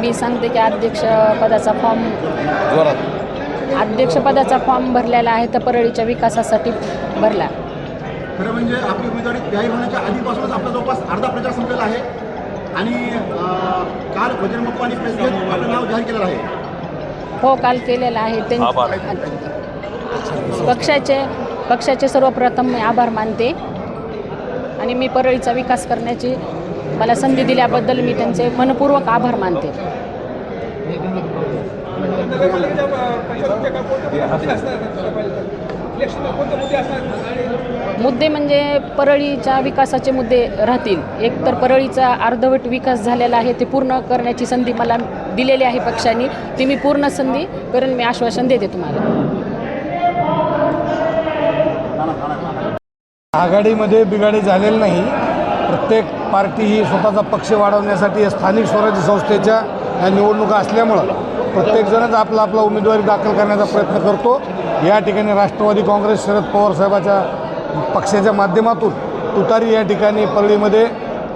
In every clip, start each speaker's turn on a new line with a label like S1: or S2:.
S1: मी सांगते की अध्यक्षपदाचा फॉर्म अध्यक्षपदाचा फॉर्म भरलेला आहे तर परळीच्या विकासासाठी भरला.
S2: खरं म्हणजे आपली उमेदवारी जाहीर होण्याच्या आधीपासूनच आपला जवळपास अर्धा प्रचार संपलेला आहे. आणि काल बजरंग बाप्पांनी प्रेस घेत आपलं नाव जाहीर केलेलं आहे.
S1: हो काल केलेला आहे. ते पक्षाचे पक्षाचे सर्वप्रथम मी आभार मानते. आणि मी परळीचा विकास करण्याची मला संधी दिल्याबद्दल मी त्यांचे मनपूर्वक आभार मानते. मुद्दे म्हणजे परळीच्या विकासाचे मुद्दे राहतील. एक तर परळीचा अर्धवट विकास झालेला आहे ते पूर्ण करण्याची संधी मला दिलेली आहे पक्षाने. ती मी पूर्ण संधी करून मी आश्वासन देते तुम्हाला.
S3: आघाडीमध्ये बिघाडी झालेली नाही. प्रत्येक पार्टी ही स्वतःचा पक्ष वाढवण्यासाठी स्थानिक स्वराज्य संस्थेच्या या निवडणुका असल्यामुळं प्रत्येकजणच आपला आपला उमेदवारी दाखल करण्याचा प्रयत्न करतो. या ठिकाणी राष्ट्रवादी काँग्रेस शरद पवार साहेबाच्या पक्षाच्या माध्यमातून तुतारी या ठिकाणी परळीमध्ये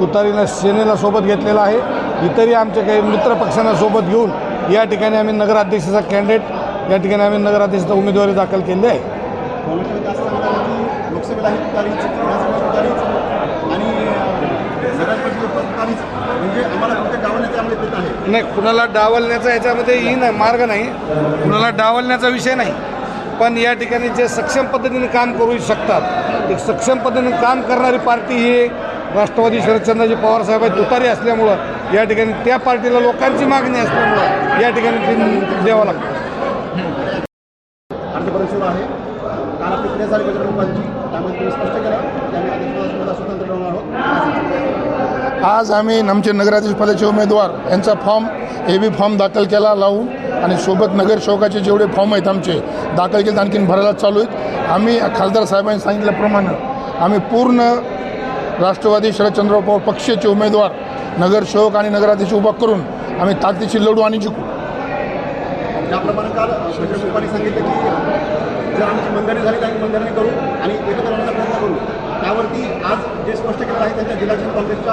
S3: तुतारीनं सेनेला सोबत घेतलेला आहे. इतरही आमच्या काही मित्र पक्षांना सोबत घेऊन या ठिकाणी आम्ही नगराध्यक्षाचा कॅन्डिडेट या ठिकाणी आम्ही नगराध्यक्षाचा उमेदवारी दाखल केली आहे.
S2: काँग्रेसमध्ये असं सांगत की लोकसभेला ही तुतारीच विधानसभेला तुतारीच आणि नगर तुतारीच म्हणजे आम्हाला कुठे आम्ही देत आहे.
S3: नाही कुणाला डावलण्याचा याच्यामध्ये ही नाही मार्ग नाही. कुणाला डावलण्याचा विषय नाही. पण या ठिकाणी जे सक्षम पद्धतीने काम करू शकतात एक सक्षम पद्धतीने काम करणारी पार्टी ही राष्ट्रवादी शरदचंद्रजी पवारसाहेब आहेत तुतारी असल्यामुळं या ठिकाणी त्या पार्टीला लोकांची मागणी असल्यामुळं या ठिकाणी द्यावं लागतं.
S2: बाप्पांची त्यामध्ये तुम्ही स्पष्ट केलं स्वतंत्र राहणार आहोत.
S4: आज आम्ही आमचे नगराध्यक्ष पदाचे उमेदवार यांचा फॉर्म ए बी फॉर्म दाखल केला लावून आणि सोबत नगरसेवकाचे जेवढे फॉर्म आहेत आमचे दाखल केले आणखीन भरायला चालू आहेत. आम्ही खासदार साहेबांनी सांगितल्याप्रमाणे आम्ही पूर्ण राष्ट्रवादी शरदचंद्र पवार पक्षाचे उमेदवार नगरसेवक आणि नगराध्यक्ष उभा करून आम्ही ताकदीची लढू आणि जिंकू
S2: ज्याप्रमाणे काल सांगितलं की जर आमची मंदारी झाली तर आम्ही मंदारी करू आणि एकत्र राहण्याचा प्रयत्न करू. त्यावरती आज जे स्पष्ट केलं आहे त्यांच्या जिल्हा काँग्रेसच्या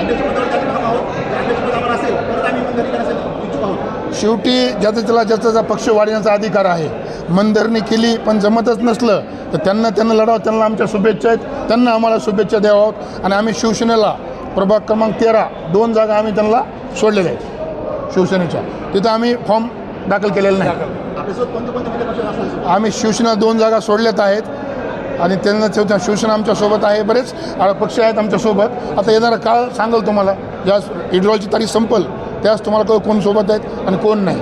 S2: अध्यक्षपदावर त्याचे ठाम आहोत. जर अध्यक्षपद आम्हाला असेल तर आम्ही मंदारी करण्यासाठी इच्छुक आहोत.
S4: शेवटी ज्याचा त्याला ज्याचा पक्ष वाढण्याचा अधिकार आहे मनधरणी केली पण जमतच नसलं तर त्यांना त्यांना लढावं त्यांना आमच्या शुभेच्छा आहेत त्यांना आम्हाला शुभेच्छा द्याव्यात आणि आम्ही शिवसेनेला प्रभाग क्रमांक तेरा दोन जागा आम्ही त्यांना सोडलेल्या आहेत. शिवसेनेच्या. तिथं आम्ही फॉर्म दाखल केलेला नाही. आम्ही शिवसेना दोन जागा सोडल्यात आहेत. आणि त्यांना शिवसेना आमच्यासोबत आहे बरेच पक्ष आहेत आमच्यासोबत आता येणारा काळ सांगेल तुम्हाला ज्या इड्रॉलची तारीख संपल त्यास तुम्हाला कळेल कोण सोबत आहेत आणि कोण नाही.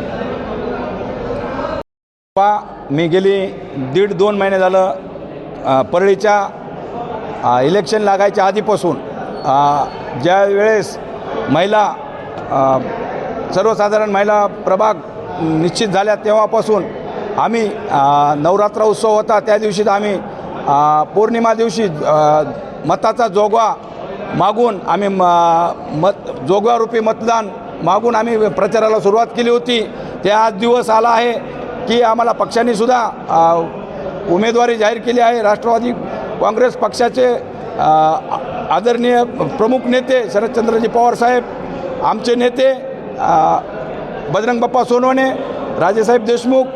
S5: पा मी गेली दीड दोन महिने झालं परळीच्या इलेक्शन लागायच्या आधीपासून अ, ज्या वेळेस महिला सर्वसाधारण महिला प्रभाग निश्चित झाल्या तेव्हापासून आम्ही नवरात्र उत्सव होता त्या दिवशी आम्ही पौर्णिमा दिवशी मताचा जोगवा मागून आम्ही म मत जोगवारूपी मतदान मागून आम्ही प्रचाराला सुरुवात केली होती. ते आज दिवस आला आहे की आम्हाला पक्षानेसुद्धा उमेदवारी जाहीर केली आहे. राष्ट्रवादी काँग्रेस पक्षाचे आदरणीय प्रमुख नेते शरदचंद्रजी पवार साहेब आमचे नेते बजरंग बाप्पा सोनवणे राजेसाहेब देशमुख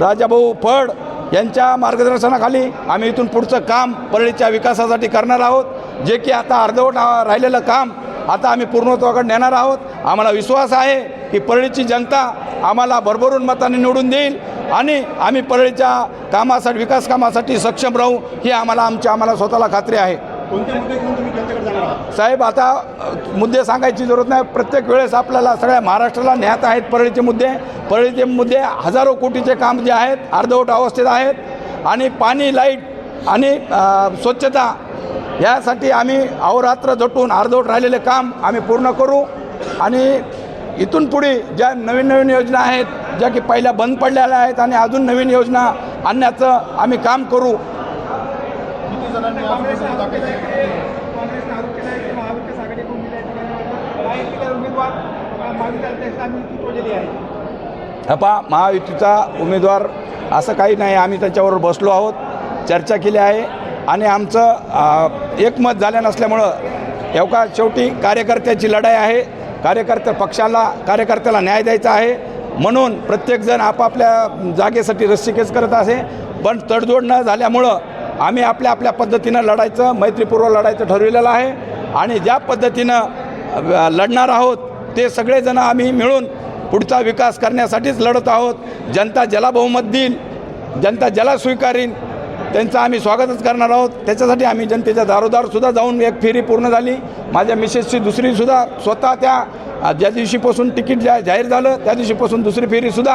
S5: राजाभाऊ फड यांच्या मार्गदर्शनाखाली आम्ही इथून पुढचं काम परळीच्या विकासासाठी करणार आहोत. जे की आता अर्धवट राहिलेलं काम आता आम्ही पूर्णत्वाकडे नेणार आहोत. आम्हाला विश्वास आहे की परळीची जनता आम्हाला भरभरून मताने निवडून देईल आणि आम्ही परळीच्या कामासाठी विकास कामासाठी सक्षम राहू ही आम्हाला आमच्या आम्हाला स्वतःला खात्री आहे.
S2: कोणते
S5: साहेब आता मुद्दे सांगायची जरूरत नाही. प्रत्येक वेळेस आपल्याला सगळ्या महाराष्ट्राला न्यात आहेत परळीचे मुद्दे. परळीचे मुद्दे हजारो कोटीचे काम जे आहेत अर्धवट अवस्थेत आहेत. आणि पाणी लाइट आणि स्वच्छता यासाठी आम्ही अहोरात्र झटून अर्धवट राहिलेले काम आम्ही पूर्ण करू. आणि इथून पुढे ज्या नवीन नवीन योजना आहेत ज्या की पहिल्या बंद पडलेल्या आहेत आणि अजून नवीन योजना आणण्याचं आम्ही काम करू.
S2: किती जणांनी आज उमेदवारी दाखल केली?
S6: काँग्रेसने आरोप केला आहे की महाविकास आघाडीकडून दिल्या ठिकाणी महायुतीला उमेदवार? महाविकास अध्यक्ष आम्ही चित्रवलेली आहे.
S5: पहा महायुतीचा उमेदवार असं काही नाही. आम्ही त्याच्यावर बसलो आहोत चर्चा केली आहे आणि आमचं एकमत झालं नसल्यामुळं एवका शेवटी कार्यकर्त्याची लढाई आहे. कार्यकर्त्या पक्षाला कार्यकर्त्याला न्याय द्यायचा आहे. म्हणून प्रत्येकजण आपापल्या जागेसाठी रस्सीकेस करत असे पण तडजोड न झाल्यामुळं आम्ही आपल्या आपल्या पद्धतीनं लढायचं मैत्रीपूर्व लढायचं ठरविलेलं आहे. आणि ज्या पद्धतीनं लढणार आहोत ते सगळेजण आम्ही मिळून पुढचा विकास करण्यासाठीच लढत आहोत. जनता ज्याला बहुमत देईल जनता ज्याला स्वीकारीन त्यांचं आम्ही स्वागतच करणार आहोत. त्याच्यासाठी आम्ही जनतेच्या दारोदारसुद्धा जाऊन एक फेरी पूर्ण झाली. माझ्या मिसेसची दुसरीसुद्धा स्वतः त्या ज्या दिवशीपासून तिकीट जा जाहीर झालं त्या दिवशीपासून दुसरी फेरीसुद्धा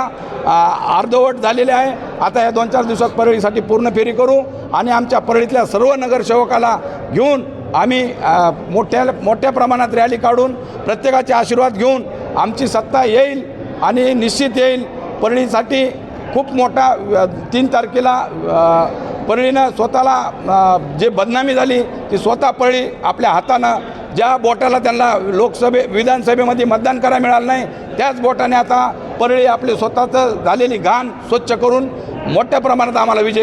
S5: अर्धवट झालेली आहे. आता या दोन चार दिवसात परळीसाठी पूर्ण फेरी करू आणि आमच्या परळीतल्या सर्व नगरसेवकाला घेऊन आम्ही मोठ्या मोठ्या प्रमाणात रॅली काढून प्रत्येकाचे आशीर्वाद घेऊन आमची सत्ता येईल आणि निश्चित येईल. परळीसाठी खूप मोठा तीन तारखेला परळीनं स्वतःला जे बदनामी झाली ती स्वतः परळी आपल्या हातानं ज्या बोटाला त्यांना लोकसभे विधानसभेमध्ये मतदान करायला मिळालं नाही त्याच बोटाने आता परळी आपले स्वतःचं झालेली घाण स्वच्छ करून मोठ्या प्रमाणात आम्हाला विजय